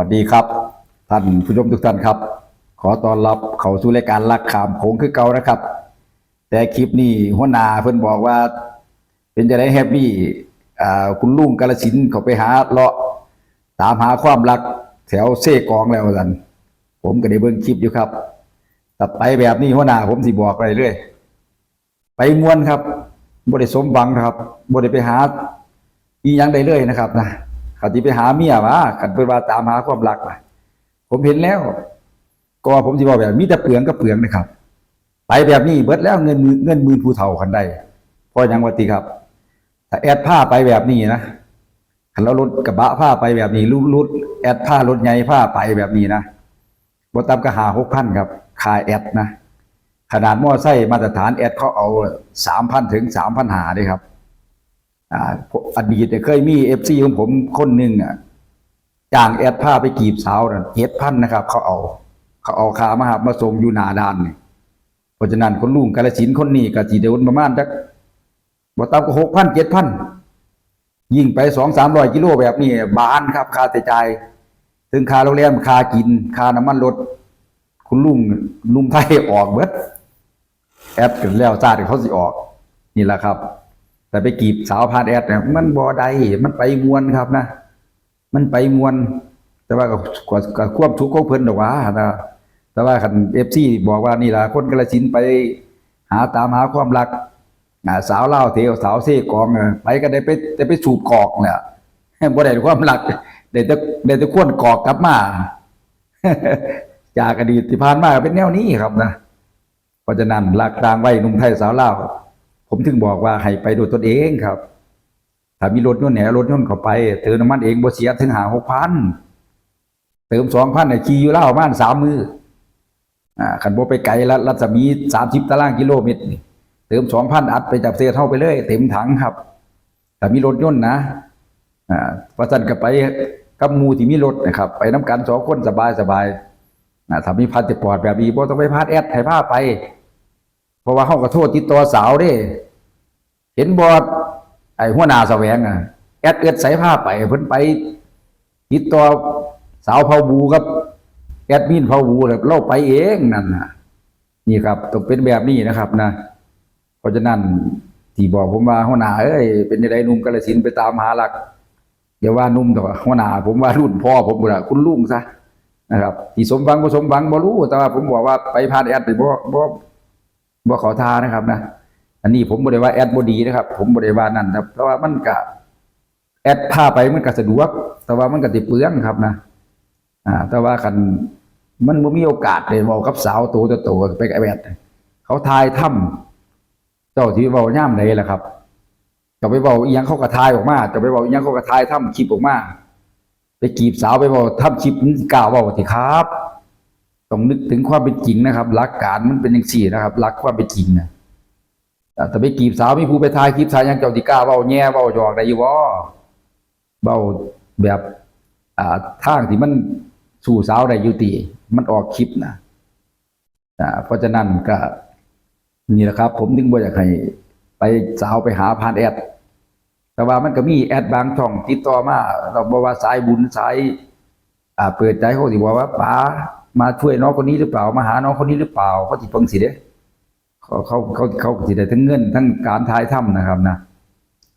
วัสดีครับ ท่านผู้ชมทุกท่านครับ ขอต้อนรับเข้าสู่รายการลักขามโขงคือเก่านะครับ แต่คลิปนี้หัวหน้าเพิ่นบอกว่า เป็นจะได้แฮปปี้อ่าคุณลุงกาลสินเขาไปหาเลาะตามหาความรักแถวเซกองแล้วกันผมก็ได้เบิ่งคลิปอยู่ครับตัดไปแบบนี้หัวหน้าผมสิบอกไปเรื่อยไปมวนครับบ่ได้สมหวังครับบ่ได้ไปหาอีหยังได้เลยนะครับนะ ขันที่ไปหาเมียมาขันเพิ่นว่าตามหาความรักมาผมเห็นแล้ว ก็ผมสิบอกแบบมีแต่เปลืองก็เปลืองนะครับ ไปแบบนี้เบิดแล้วเงินเงินมื่นผู้เฒ่าคันใดเพราะยังว่าติครับถ้าแอดผ้าไปแบบนี้นะคันเรารถกระบะผ้าไปแบบนี้รุดรุดแอดผ้ารถใหญ่ผ้าไปแบบนี้นะบ่ต่ำก็หาหกพันครับค่าแอดนะขนาดมอไซค์มาตรฐานแอดเขาเอาสามพันถึงสามพันหาเลยครับ อ่าอดีตเนี่ยเคยมีเอฟซีของผมคนหนึ่งอะจ้างแอดผ้าไปกีบสาวนั่นเจ็ดพันนะครับ เขาเอา เขาเอาคามาหามาส่งอยู่หนาดานนี่เพราะฉะนั้นคนลุงกาลสินคนนี้ก็จีเดินประมาณจักบ่ต่ำกว่าหกพันเจ็ดพันยิ่งไปสองสามร้อยกิโลแบบนี้บานครับค่าใช้จ่ายถึงค่าโรงแรมค่ากินค่าน้ำมันรถ คุณลุงลุงไทยออกเบิดแอดกันแล้วซาดเขาสิออก นี่แหละครับ แต่ไปกีบสาวพานแอดเนี่ยมันบ่ได้มันไปมวนครับนะมันไปมวน แต่ว่าก็ก็ก็ควบทุกข์ของเพิ่นดอกว่านะแต่ว่าคัน FC บอกว่านี่ล่ะคนกระสินไปหาตามหาความรักสาวเล่าเทียวสาวเสกองไปก็ได้ไปได้ไปสูบกอกเนี่ยบ่ได้ความรักได้แต่ได้แต่ควนกอกกลับมาจากอดีตที่ผ่านมาเป็นแนวนี้ครับนะเพราะฉะนั้นหลักทางไว้นุ่มไทยสาวเลา ผมถึงบอกว่าให้ไปโดยตนเองครับ ถ้ามีรถยนต์แหนรถยนต์เข้าไปเติมน้ำมันเองบ่เสียถึงหาหกพันเติมสองพันขี่อยู่แล้วประมาณสามมืออ่าขันบ่ไปไกลละรัศมีสามสิบตารางกิโลเมตรเติมสองพันอัดไปจับเสียเท่าไปเลย เต็มถังครับถ้ามีรถยนต์นะอ่าประจันกับไปกับมูที่มีรถนะครับ ไปน้ำกันสองคนสบายสบายอ่าถ้ามีพันจะปลอดแบบนี้บ่ต้องไปพาดแอดให้พาไป เพราะว่าเขาก็โทษติดต่อสาวเด้ เห็นบอดไอ้หัวหน้าแสวงอะแอดเอ็ดใส่ผ้าไปเพิ่นไปติดต่อสาวเผาบูกับ แอดมินเผาบูเลยเล่าไปเองนั่นน่ะนี่ครับต้องเป็นแบบนี้นะครับนะ เพราะฉะนั้นที่บอกผมว่าหัวหน้าเอ้ยเป็นยังไงนุ่มกาลสินไปตามหาหลักอย่าว่านุ่มแต่ว่าหัวหน้าผมว่ารุ่นพ่อผมบุระคุณลุงซะนะครับที่สมหวังบ่สมหวังบ่รู้แต่ว่าผมบอกว่าไปพานแอดหรือบ่บ่บ่ขอทานะครับนะ นนี้ผมบ่ได้ว่าแอดบดีนะครับ ผมบ่ได้ว่านั่นครับเพราะว่ามันก็แอดพาไปมันก็สะดวก แต่ว่ามันก็สิเปลืองครับนะอ่า แต่ว่าคันมันบ่มีโอกาสได้เว้ากับสาวโตโตๆไปกับแอดเขาทายถ้ำเจ้าที่เว้าย่ามใดล่ะครับจะไปเว้าอียังเขาก็ทายออกมาจะไปเว้าอียังเขาก็ทายถ้ำคลิปออกมาไปกีบสาวไปเว้าถ้ำคลิปมันกล้าเว้าสิครับต้องนึกถึงความเป็นจริงนะครับหลักการมันเป็นจังซี่นะครับหลักความเป็นจริงนะ แต่ไปกีบสาวมีผู้ไปทายคลิปสายยังเจ้าติก้าเว้าแย่เว้าหยอกได้อยู่บ่เว้าแบบอ่าทางที่มันสู่สาวได้อยู่ติมันออกคลิปนะอ่าเพราะฉะนั้นก็นี่แหละครับ ผมถึงบ่อยากให้ไปสาวไปหาผ่านแอด แต่ว่ามันก็มีแอดบางช่องติดต่อมาเราบอกว่าสายบุญสายอ่าเปิดใจเขาสิบอกว่าป๋ามาช่วยน้องคนนี้หรือเปล่ามาหาน้องคนนี้หรือเปล่าเขาสิเพิ่งสิเด้ เขาเขาเขาเขาสิได้ทั้งเงินทั้งการทายถ้ำนะครับนะ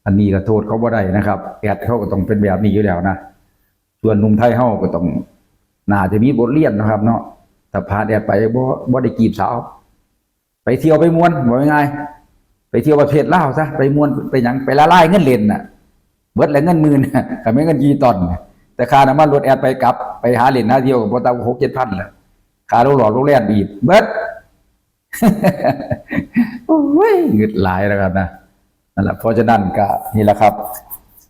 อันนี้ก็โทษเขาบ่ได้นะครับแอดเขาก็ต้องเป็นแบบนี้อยู่แล้วนะส่วนนุ่มไทยเฮาก็ต้องน่าจะมีบทเรียนนะครับ เนาะแต่พาแอดไปบ่บ่ได้กีบสาว ไปเที่ยวไปมวนบ่ง่ายๆไปเที่ยวประเทศลาวซะไปมวนไปหยังไปละลายเงินเล่นน่ะเบิดแล้วเงินหมื่นก็ไม่เงินกี่ตอนแต่ค่าน้ำมันรถแอดไปกลับ ไปหาเล่นหาเที่ยวก็บ่ต่ำกว่า6 7พันแหละค่ารงหล่อโรงแรมอีกเบิด โอ้ยเงึดหลายแล้วครับนะนั่นแหละเพราะฉะนั้นก็นี่แหละครับ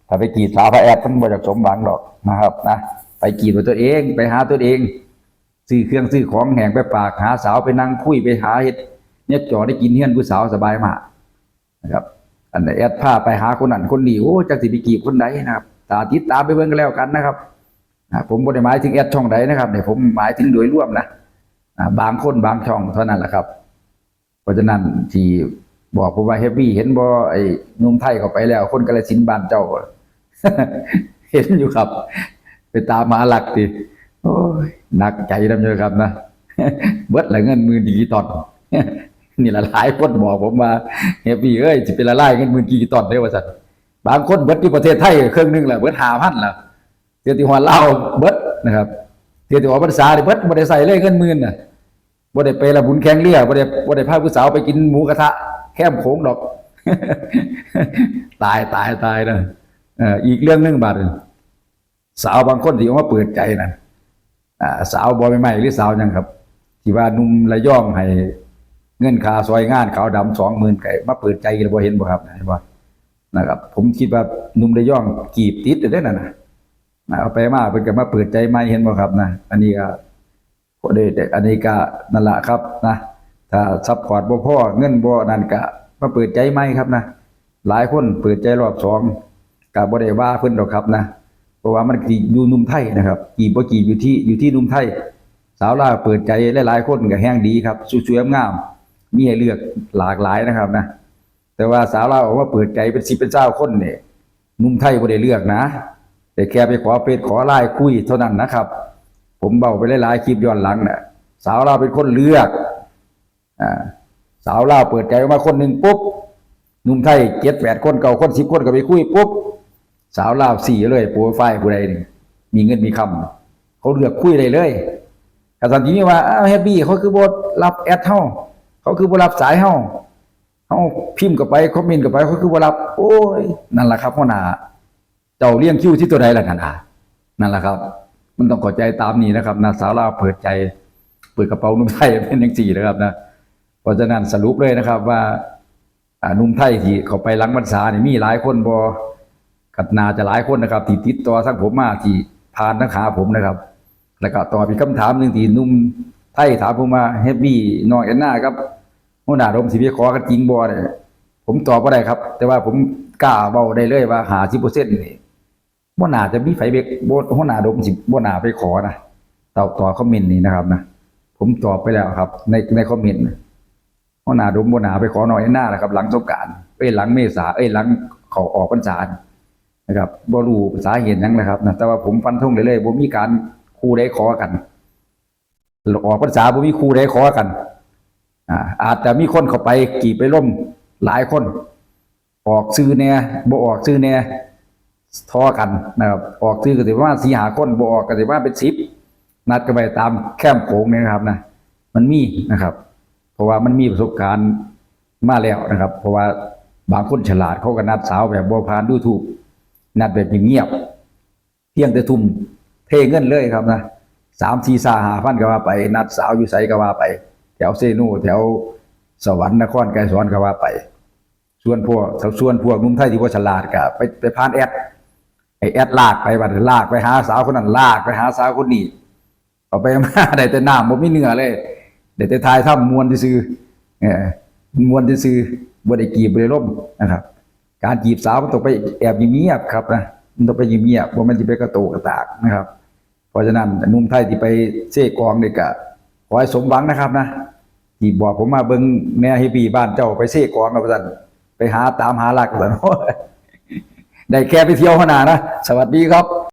ถ้าไปกีดสาพระแอดมันบ่จากสมหวังหรอกนะครับนะไปกีดด้วยตัวเองไปหาตัวเองซื้อเครื่องซื้อของแห่งไปฝากหาสาวไปนั่งคุยไปหาเห็ดเนี่ยจ่อได้กินเฮี้ยนผู้สาวสบายมากนะครับอันไหนแอดพาไปหาคนนั้นคนนี้โอ้จักสิไปกีบคนใดนะครับตาติดตามไปเบิ่งกันแล้วกันนะครับผมบ่ได้หมายถึงแอดช่องใดนะครับเนี่ยผมหมายถึงโดยรวมนะบางคนบางช่องเท่านั้นแหละครับ เพราะฉะนั้นที่บอกผมว่าเฮฟวี่เห็นบ่ไอ้นุ่มไทยเข้าไปแล้ว คนกาฬสินบ้านเจ้า เห็นอยู่ครับ ไปตามมาหลักติโอ้ยหนักใจนำเยอะครับนะเบิดหลายเงินหมื่นดิจิตอลนี่ละหลายคนบอกผมว่าเฮฟวี่เอ้ยจะเป็นละลายเงินหมื่นดิจิตอลได้ว่าสัตว์บางคนเบิดที่ประเทศไทยเครื่องหนึงแหละเบิดหาพันละเทียติหัวเล่าเบิดนะครับเทียติหัวภาษาดีเบิดบ่ได้ใส่เลยเงินหมื่นน่ะ บ่ได้ไปละบุญแข่งเรือบ่ได้บ่ได้พาผู้สาวไปกินหมูกระทะ แคมโขงดอก ตายตายตายนะอ่ออีกเรื่องหนึงบาดสาวบางคนที่ออกมาเปิดใจนะสาวบอยใหม่ๆหรือสาวยังครับ ที่ว่านุ่มระย่องให้เงินคาซอยงานขาวดำสองหมื่นไก่มาเปิดใจกันบ่เห็นบ่ครับเห็นบ่นะครับ ผมคิดว่านุ่มระย่องกีบติดได้นั่นน่ะนะเอาไปมาเพิ่นก็มาเปิดใจใหม่เห็นบ่ครับนะอันนี้ก็บ่ ได้แต่อันนี้ก็นั่นแหละครับนะถ้าซัพพอร์ตบ่พอเงินบ่นั่นก็มาเปิดใจใหมครับนะหลายคนเปิดใจรอบสองก็บ่ได้ว่าเพิ่นดอกครับนะเพราะว่ามันอยู่นุ่มไทยนะครับกีบบ่กีบอยู่ที่อยู่ที่นุ่มไทย สาวลาวเปิดใจหลายๆคนก็แห้งดีครับสวยๆงามมีให้เลือกหลากหลายนะครับนะแต่ว่าสาวลาวบอกว่าเปิดใจเป็นสิบเป็นเจ้าคนเนี่ยนุ่มไทยบ่ได้เลือกนะแต่แค่ไปขอเฟซขอไลน์คุยเท่านั้นนะครับ ผมเบาไปหลายๆคลิปย้อนหลังน่ะสาวเลาเป็นคนเลือกอ่าสาวเลาเปิดใจออกมาคนหนึ่งปุ๊บหนุ่มไทยเจ็ดแปดคนเก่าคนสิบคนก็ไปคุยปุ๊บสาวลาวสี่เลยโปรไฟล์ผู้ใดนี่มีเงินมีคำเขาเลือกคุยได้เลยกสันทีนี้ว่าแฮปปี้เขาคือบ่รับแอดเฮาเขาคือบ่รับสายเฮาเฮาพิมพ์เข้าไปคอมเมนต์เข้าไปเขาคือบ่รับ โอ้ยนั่นแหละครับหัวหน้าเจ้าเลี้ยงคิวที่ตัวใดล่ะนั่นอะนั่นล่ะครับ มันต้องเข้าใจตามนี้นะครับนะสาวลาเปิดใจ เปิดกระเป๋านุ่มไทยเป็นจังซี่นะครับนะเพราะฉะนั้นสรุปเลยนะครับ ว่าอ่านุ่มไทยที่เขาไปหลังพรรษาเนี่ยมีหลายคนบ่กัดนาจะหลายคนนะครับที่ติดต่อทั้งผมมาที่ผ่านทั้งหาผมนะครับ แล้วก็ตอบอีกคำถามหนึ่งที่นุ่มไทยถามผมว่าเฮฟวี่น้องแอนนาครับหัวหน้าดมสิพี่ขอกันจริงบ่เนี่ยผมตอบบ่ได้ครับ แต่ว่าผมกล้าเว้าได้เลยว่าหาสิบเปอร์เซ็นต์ นี่บ่น่าจะมีไฟเบกบ่หนาดมสิบ่น่าไปขอนะตอบต่อคอมเมนต์นี้นะครับนะผมตอบไปแล้วครับ ในในคอมเมนต์หัวหนาดมบ่น่าไปขอหน้องแอนนานะครับ หลังสงกานต์เอ้ยหลังเมษาเอ้ยหลังเขาออกพรรษานะครับบ่รู้สาเหตุหยังนะครับนะแต่ว่าผมฟันธงได้เลยบ่มีการครูได้ขอกันออกภาษาบ่มีครูได้ขอกันอ่าอาจจะมีคนเข้าไปกี่ไปล่มหลายคน ออกซื้อแน่บ่ออกซื้อแน่ ทอกันนะครับออกซื้อก็ถือว่าสีหาคนบ่ออกก็ถือว่าเป็นสิบนัดกันไปตามแคมโขงเนี่ยนะครับนะมันมีนะครับ เพราะว่ามันมีประสบการณ์มาแล้วนะครับ เพราะว่าบางคนฉลาดเขาก็นัดสาวแบบบ่ผ่านดูถูกนัดแบบเงียบเพียงแต่ทุ่มเทเงินเลยครับนะสามสี่สาหาพันก็ว่าไป นัดสาวอยู่ไสก็ว่าไป แถวเซนูแถวสวรรค์นครไกรสอนก็ว่าไป ส่วนพวกส่วนพวกนุ่มไทยที่ว่าฉลาดก็ไปไปพานแอด ไอแอดลากไปบัดลากไปหาสาวคนนั้นลากไปหาสาวคนนี้เอาไปมาได้แต่น้ำบ่มีเนื้อเลยได้แต่ทายถ้ามวนซื่อเออมวนซื่อบ่ได้กีบบ่ได้ล่มนะครับ การจีบสาวมันต้องไปแอบเงียบครับนะมันต้องไปเงียบๆว่ามันจะไปกระโตกกระตากนะครับ เพราะฉะนั้นนุ่มไทยที่ไปเซ่กองนี่ก็ขอให้สมหวังนะครับนะที่บอกผมมาเบิ่งแม่ฮิปีบ้านเจ้าไปเซ่กองกับท่านไปหาตามหาหลักท่าน ได้แค่ไปเที่ยวขนาดนะ สวัสดีครับ